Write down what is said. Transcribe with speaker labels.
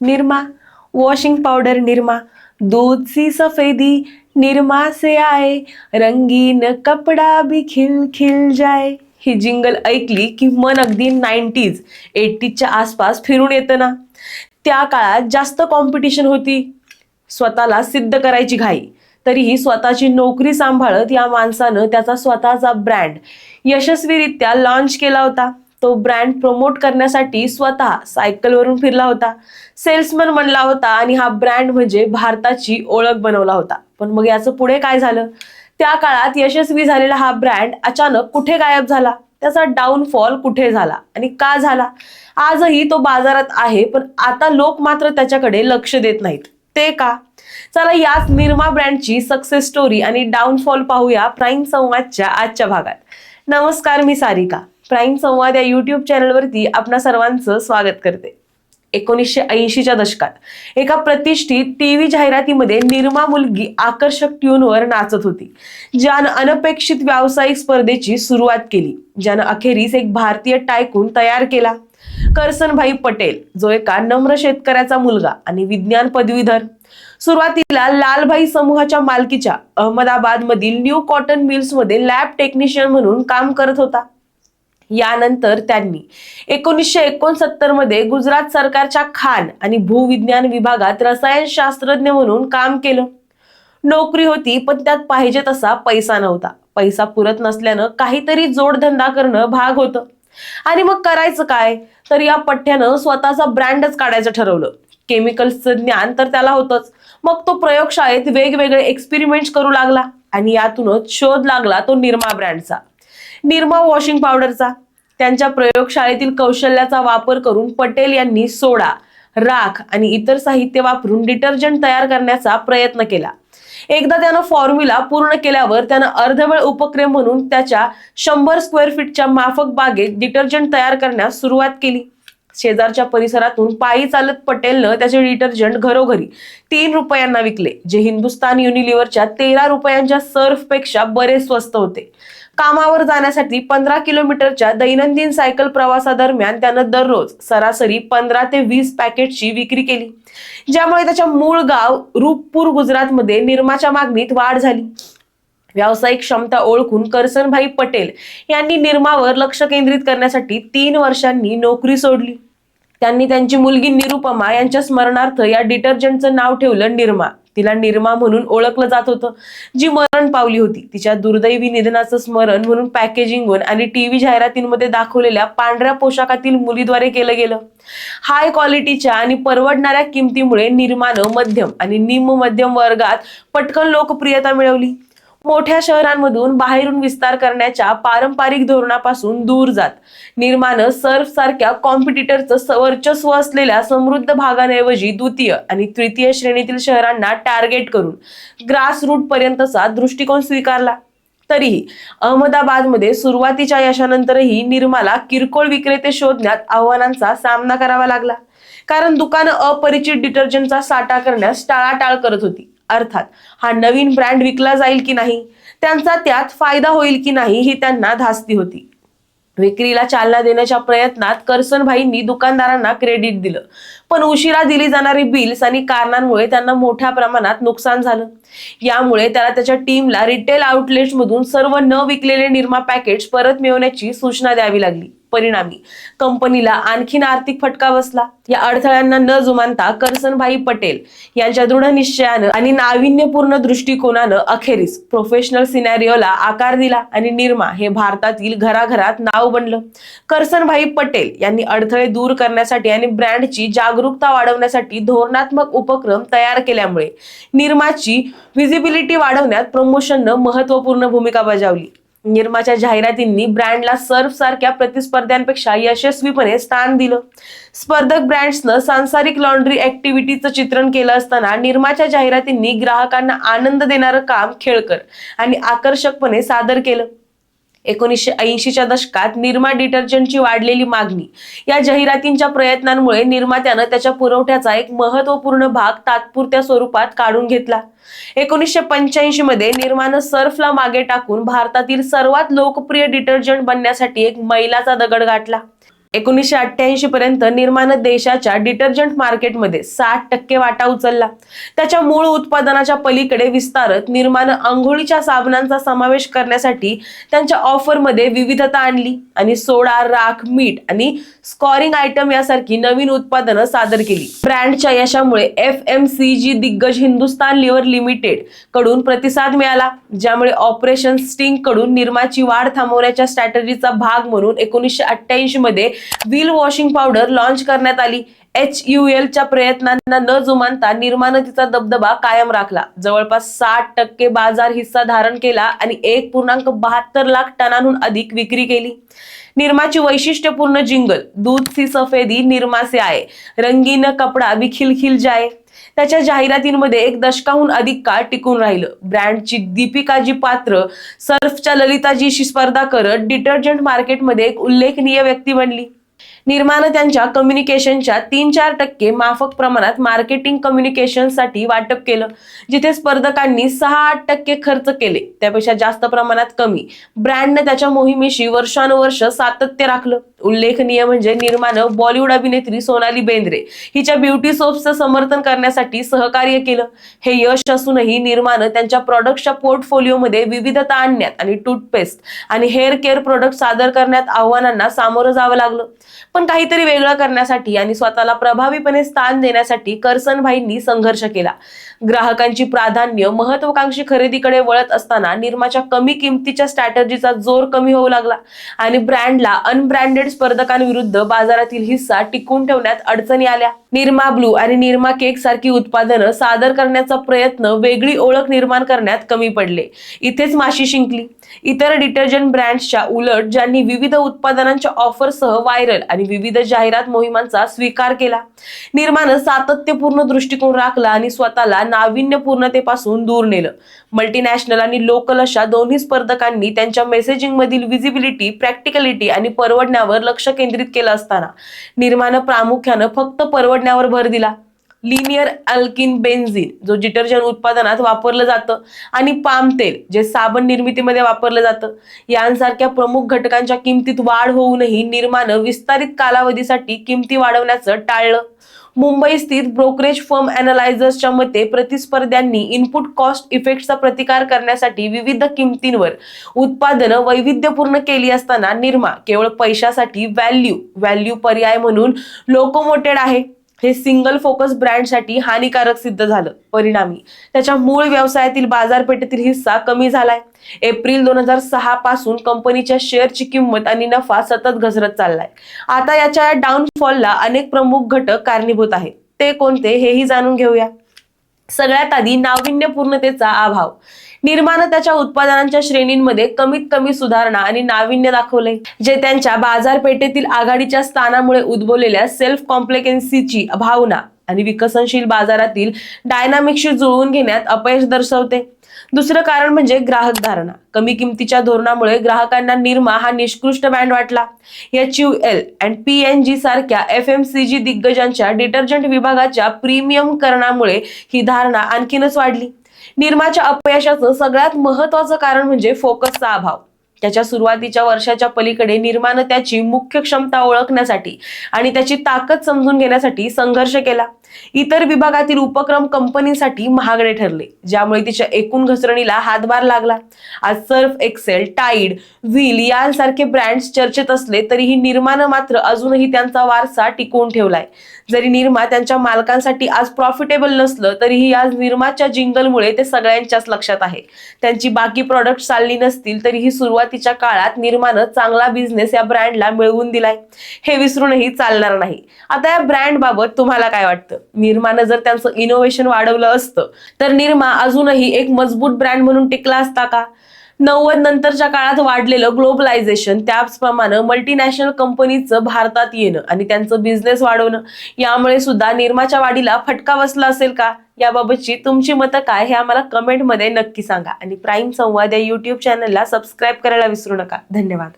Speaker 1: Nirma washing powder Nirma दूध C सफेदी निरमा से आए रंगीन कपडा भी खिल खिल जाय ही जिंगल ऐकली की मन अगदी नाईन्टीज एट्टीजच्या आसपास फिरून येतं ना. त्या काळात जास्त कॉम्पिटिशन होती. स्वतःला सिद्ध करायची घाई. तरीही स्वतःची नोकरी सांभाळत या माणसानं त्याचा स्वतःचा ब्रँड यशस्वीरित्या लॉन्च केला होता. तो ब्रँड प्रमोट करण्यासाठी स्वतः सायकलवरून फिरला होता. सेल्समन म्हणला होता आणि हा ब्रँड म्हणजे भारताची ओळख बनवला होता. पण मग याचं पुढे काय झालं? त्या काळात यशस्वी झालेला हा ब्रँड अचानक कुठे गायब झाला? त्याचा डाऊनफॉल कुठे झाला? आणि का झाला? आजही तो बाजारात आहे पण आता लोक मात्र त्याच्याकडे लक्ष देत नाहीत. ते का? चला याच निर्मा ब्रँडची सक्सेस स्टोरी आणि डाऊनफॉल पाहूया प्राईम संवादच्या आजच्या भागात. नमस्कार मी सारिका. प्राईम संवाद या युट्यूब चॅनलवरती आपणा सर्वांचं स्वागत करते. एकोणीसशे ऐंशीच्या दशकात एका प्रतिष्ठित टीव्ही जाहिरातीमध्ये निर्मा मुलगी आकर्षक ट्यूनवर नाचत होती. ज्यानं अनपेक्षित व्यावसायिक स्पर्धेची सुरुवात केली. ज्यानं अखेरीस एक भारतीय टायकून तयार केला. करसनभाई पटेल जो एका नम्र शेतकऱ्याचा मुलगा आणि विज्ञान पदवीधर. सुरुवातीला लालभाई समूहाच्या मालकीच्या अहमदाबाद मधील न्यू कॉटन मिल्समध्ये लॅब टेक्निशियन म्हणून काम करत होता. यानंतर त्यांनी एकोणीसशे एकोणसत्तरमध्ये गुजरात सरकारच्या खान आणि भूविज्ञान विभागात रसायनशास्त्रज्ञ म्हणून काम केलं. नोकरी होती पण त्यात पाहिजे तसा पैसा नव्हता. पैसा पुरत नसल्यानं काहीतरी जोडधंदा करणं भाग होतं. आणि मग करायचं काय? तर या पठ्ठ्यानं स्वतःचा ब्रँडच काढायचं ठरवलं. केमिकल्सचं ज्ञान तर त्याला होतंच. मग तो प्रयोगशाळेत वेगवेगळे एक्सपेरिमेंट्स करू लागला आणि यातूनच शोध लागला तो निर्मा ब्रँडचा. निरमा वॉशिंग पावडरचा. त्यांच्या प्रयोगशाळेतील कौशल्याचा वापर करून पटेल यांनी सोडा राख आणि इतर साहित्य वापरून डिटर्जंट तयार करण्याचा प्रयत्न केला. एकदा त्यानं फॉर्म्युला पूर्ण केल्यावर त्यानं अर्धवेळ उपक्रम म्हणून त्याच्या शंभर स्क्वेअर फीटच्या माफक बागेत डिटर्जंट तयार करण्यास सुरुवात केली. शेजारच्या परिसरातून पायी चालत पटेलनं त्याचे डिटर्जंट घरोघरी तीन रुपयांना विकले जे हिंदुस्तान युनिलिव्हरच्या तेरा रुपयांच्या सर्फपेक्षा बरेच स्वस्त होते. कामावर जाण्यासाठी पंधरा किलोमीटरच्या दैनंदिन सायकल प्रवासादरम्यान त्यानं दररोज सरासरी पंधरा ते वीस पॅकेटची विक्री केली. ज्यामुळे त्याच्या मूळ गाव रूपपूर गुजरातमध्ये निर्माच्या मागणीत वाढ झाली. व्यावसायिक क्षमता ओळखून करसनभाई पटेल यांनी निर्मावर लक्ष केंद्रित करण्यासाठी तीन वर्षांनी नोकरी सोडली. त्यांनी त्यांची मुलगी निरुपमा यांच्या स्मरणार्थ या डिटर्जंटचं नाव ठेवलं निर्मा. तिला निर्मा म्हणून ओळखलं जात होतं. जी मरण पावली होती तिच्या दुर्दैवी निधनाचं स्मरण म्हणून पॅकेजिंगवर आणि टीव्ही जाहिरातींमध्ये दाखवलेल्या पांढऱ्या पोशाखातील मुलीद्वारे केलं गेलं. हाय क्वालिटीच्या आणि परवडणाऱ्या किमतीमुळे निर्मानं मध्यम आणि निम मध्यम वर्गात पटकन लोकप्रियता मिळवली. मोठ्या शहरांमधून बाहेरून विस्तार करण्याच्या पारंपरिक धोरणापासून दूर जात. निर्माण सर्फ सारख्या कॉम्पिटिटरचं वर्चस्व असलेल्या समृद्ध भागांऐवजी द्वितीय आणि तृतीय श्रेणीतील शहरांना टार्गेट करून ग्रास रूट पर्यंतचा दृष्टिकोन स्वीकारला. तरीही अहमदाबादमध्ये सुरुवातीच्या यशानंतरही निर्माला किरकोळ विक्रेते शोधण्यात आव्हानांचा सामना करावा लागला. कारण दुकानं अपरिचित डिटर्जंटचा साठा करण्यास टाळाटाळ करत होती. अर्थात हा नवीन ब्रँड विकला जाईल की नाही त्यांचा त्यात फायदा होईल की नाही ही त्यांना धास्ती होती. विक्रीला चालना देण्याच्या प्रयत्नात करसनभाईंनी दुकानदारांना क्रेडिट दिलं. पण उशिरा दिली जाणारी बिल्स आणि कारणांमुळे त्यांना मोठ्या प्रमाणात नुकसान झालं. यामुळे त्याला त्याच्या टीमला रिटेल आउटलेट्समधून सर्व न विकलेले निर्मा पॅकेट्स परत मिळवण्याची सूचना द्यावी लागली. परिणामी. कंपनीला आणखीन आर्थिक फटका बसला. या अडथळ्यांना न जुमानता करसनभाई पटेल यांच्या दृढ निश्चयानं आणि नाविन्यपूर्ण दृष्टिकोनानं अखेरीस प्रोफेशनल सिनॅरिओला आकार दिला आणि निर्मा हे भारतातील घराघरात नाव बनलं. करसनभाई पटेल यांनी अडथळे दूर करण्यासाठी आणि ब्रँडची जागरूकता वाढवण्यासाठी धोरणात्मक उपक्रम तयार केल्यामुळे निर्माची व्हिजिबिलिटी वाढवण्यात प्रमोशननं महत्त्वपूर्ण भूमिका बजावली. निर्माच्या जाहिरातींनी ब्रँडला सर्फ सारख्या प्रतिस्पर्ध्यांपेक्षा यशस्वीपणे स्थान दिलं. स्पर्धक ब्रँड्सनं सांसारिक लॉन्ड्री ऍक्टिव्हिटीचं चित्रण केलं असताना निर्माच्या जाहिरातींनी ग्राहकांना आनंद देणारं काम खेळकर आणि आकर्षकपणे सादर केलं. एकोणीसशे ऐंशीच्या दशकात निर्मा डिटर्जंटची वाढलेली मागणी. या जाहिरातींच्या प्रयत्नांमुळे निर्मात्यानं त्याच्या पुरवठ्याचा एक महत्त्वपूर्ण भाग तात्पुरत्या स्वरूपात काढून घेतला. एकोणीसशे पंच्याऐंशी मध्ये निर्मानं सर्फला मागे टाकून भारतातील सर्वात लोकप्रिय डिटर्जंट बनण्यासाठी एक मैलाचा दगड गाठला. एकोणीसशे अठ्ठ्याऐंशी पर्यंत निर्माण देशाच्या डिटर्जंट मार्केटमध्ये साठ टक्के वाटा उचलला. त्याच्या मूळ उत्पादनाच्या पलीकडे विस्तारत निर्माण आंघोळीच्या साबणांचा समावेश करण्यासाठी त्यांच्या ऑफरमध्ये विविधता आणली आणि सोडा राख मीठ आणि स्कॉरिंग आयटम यासारखी नवीन उत्पादनं सादर केली. ब्रँडच्या यशामुळे एफ एम सी जी दिग्गज हिंदुस्तान लिव्हर लिमिटेडकडून प्रतिसाद मिळाला ज्यामुळे ऑपरेशन स्टिंगकडून निर्माची वाढ थांबवण्याच्या स्ट्रॅटजीचा भाग म्हणून एकोणीसशे अठ्ठ्याऐंशी मध्ये व्हील वॉशिंग पावडर लॉन्च करण्यात आली. एच यू च्या प्रयत्नांना न जुमानता निर्माणतीचा तिचा दबदबा कायम राखला. जवळपास साठ टक्के बाजार हिस्सा धारण केला आणि एक पूर्णांक बहात्तर लाख टनांहून अधिक विक्री केली. निर्माची वैशिष्ट्यपूर्ण जिंगल दूध सी सफेदी निर्मा से रंगीन कपडा भी खिलखिल जाय. त्याच्या जाहिरातींमध्ये एक दशकाहून अधिक काळ टिकून राहिलं. ब्रँडची दीपिकाजी पात्र सर्फच्या ललिताजीशी स्पर्धा करत डिटर्जंट मार्केटमध्ये एक उल्लेखनीय व्यक्ती बनली. निर्माण त्यांच्या कम्युनिकेशनच्या तीन चार टक्के माफक प्रमाणात मार्केटिंग कम्युनिकेशनसाठी वाटप केलं जिथे स्पर्धकांनी सहा आठ टक्के खर्च केले. त्यापेक्षा जास्त प्रमाणात कमी. ब्रँडने त्याच्या मोहिमेशी वर्षानुवर्ष सातत्य राखलं. उल्लेखनीय म्हणजे निर्माण बॉलिवूड अभिनेत्री सोनाली बेंद्रे हिच्या ब्युटी सोप्सचं समर्थन करण्यासाठी सहकार्य केलं. हे यश असूनही निर्माण त्यांच्या प्रॉडक्टच्या पोर्टफोलिओमध्ये विविधता आणण्यात आणि टूथपेस्ट आणि हेअर केअर प्रोडक्ट सादर करण्यात आव्हानांना सामोरं जावं लागलं. पण काहीतरी वेगळं करण्यासाठी आणि स्वतःला प्रभावीपणे स्थान देण्यासाठी करसनभाईंनी संघर्ष केला. ग्राहकांची प्राधान्य महत्वाकांक्षी खरेदीकडे वळत असताना निर्माच्या कमी किमतीच्या स्ट्रॅटर्जीचा जोर कमी होऊ लागला आणि ब्रँडला अनब्रँडेड स्पर्धकांविरुद्ध बाजारातील हिस्सा टिकून ठेवण्यात अडचणी आल्या. निर्मा ब्लू आणि निर्मा केक सारखी उत्पादनं सादर करण्याचा प्रयत्न वेगळी ओळख निर्माण करण्यात कमी पडले. इथेच माशी शिंकली. इतर डिटर्जंट ब्रँड्सच्या उलट ज्यांनी विविध उत्पादनांच्या ऑफरसह व्हायरल आणि विविध जाहिरात मोहिमांचा स्वीकार केला. निर्मानं सातत्यपूर्ण दृष्टिकोन राखला आणि स्वतःला नाविन्यपूर्णतेपासून दूर नेलं. मल्टीनॅशनल आणि लोकल अशा दोन्ही स्पर्धकांनी त्यांच्या मेसेजिंगमधील विजिबिलिटी प्रॅक्टिकलिटी आणि परवडण्यावर लक्ष केंद्रित केलं असताना निर्माण प्रामुख्यानं फक्त परवडण्यावर भर दिला. लिनियर अल्किन बेन्झिन जो डिटर्जंट उत्पादनात वापरलं जातं आणि पाम तेल जे साबण निर्मितीमध्ये वापरलं जातं. यांसारख्या प्रमुख घटकांच्या किमतीत वाढ होऊनही निर्माणं विस्तारित कालावधीसाठी किमती वाढवण्याचं टाळलं. मुंबई स्थित ब्रोकरेज फर्म अनालायझर्सच्या मते प्रतिस्पर्ध्यांनी इनपुट कॉस्ट इफेक्टचा प्रतिकार करण्यासाठी विविध किमतींवर उत्पादनं वैविध्यपूर्ण केली असताना निर्मा केवळ पैशासाठी व्हॅल्यू व्हॅल्यू पर्याय म्हणून लोकोमोटेड आहे. हे सिंगल फोकस ब्रँडसाठी हानिकारक सिद्ध झालं परिणामी. त्याच्या मूळ व्यवसायातील बाजारपेठेतील हिस्सा कमी झालाय. एप्रिल दोन हजार सहा पासून कंपनीच्या शेअरची किंमत आणि नफा सतत घसरत चाललाय. आता याच्या डाऊनफॉलला अनेक प्रमुख घटक कारणीभूत आहेत. ते कोणते हेही जाणून घेऊया. सगळ्यात आधी नाविन्यपूर्णतेचा अभाव. निर्मानं त्याच्या उत्पादनांच्या श्रेणींमध्ये कमीत कमी सुधारणा आणि नाविन्य दाखवले जे त्यांच्या बाजारपेठेतील आघाडीच्या स्थानामुळे उद्भवलेल्या सेल्फ कॉम्प्लेकेन्सीची भावना आणि विकसनशील बाजारातील डायनामिक्सशी जुळवून घेण्यात अपयश दर्शवते. दुसरं कारण म्हणजे ग्राहक धारणा. कमी किमतीच्या धोरणामुळे ग्राहकांना निर्मा हा निष्कृष्ट ब्रँड वाटला. H U L and P N G सारख्या एफ एम सी जी दिग्गजांच्या डिटर्जंट विभागाच्या प्रीमियम करणामुळे ही धारणा आणखीनच वाढली. निर्माच्या अपयशाचं सगळ्यात महत्वाचं कारण म्हणजे फोकसचा अभाव. त्याच्या सुरुवातीच्या वर्षाच्या पलीकडे निर्मानं त्याची मुख्य क्षमता ओळखण्यासाठी आणि त्याची ताकद समजून घेण्यासाठी संघर्ष केला. इतर विभागातील उपक्रम कंपनीसाठी महागडे ठरले ज्यामुळे तिच्या एकूण घसरणीला हातभार लागला. आज सर्फ एक्सेल टाईड व्हील यांसारखे ब्रँड्स चर्चेत असले तरीही निर्मानं मात्र अजूनही त्यांचा वारसा टिकवून ठेवलाय. जरी निर्मा त्यांच्या मालकांसाठी आज प्रॉफिटेबल नसलं तरीही आज निर्माच्या जिंगलमुळे ते सगळ्यांच्याच लक्षात आहे. त्यांची बाकी प्रॉडक्ट चालली नसतील तरीही सुरुवातीच्या काळात निर्मानं चांगला बिझनेस या ब्रँडला मिळवून दिलाय. हे विसरूनही चालणार नाही. आता या ब्रँड बाबत तुम्हाला काय वाटतं? निर्मानं जर त्यांचं इनोव्हेशन वाढवलं असतं तर निर्मा अजूनही एक मजबूत ब्रँड म्हणून टिकला असता का? नव्वद नंतरच्या काळात वाढलेलं ग्लोबलायझेशन त्याचप्रमाणे मल्टीनॅशनल कंपनीचं भारतात येणं आणि त्यांचं बिझनेस वाढवणं यामुळे सुद्धा निर्माच्या वाढीला फटका बसला असेल का? याबाबतची तुमची मतं काय हे आम्हाला कमेंटमध्ये नक्की सांगा. आणि प्राईम संवाद या युट्यूब चॅनलला सबस्क्राईब करायला विसरू नका. धन्यवाद.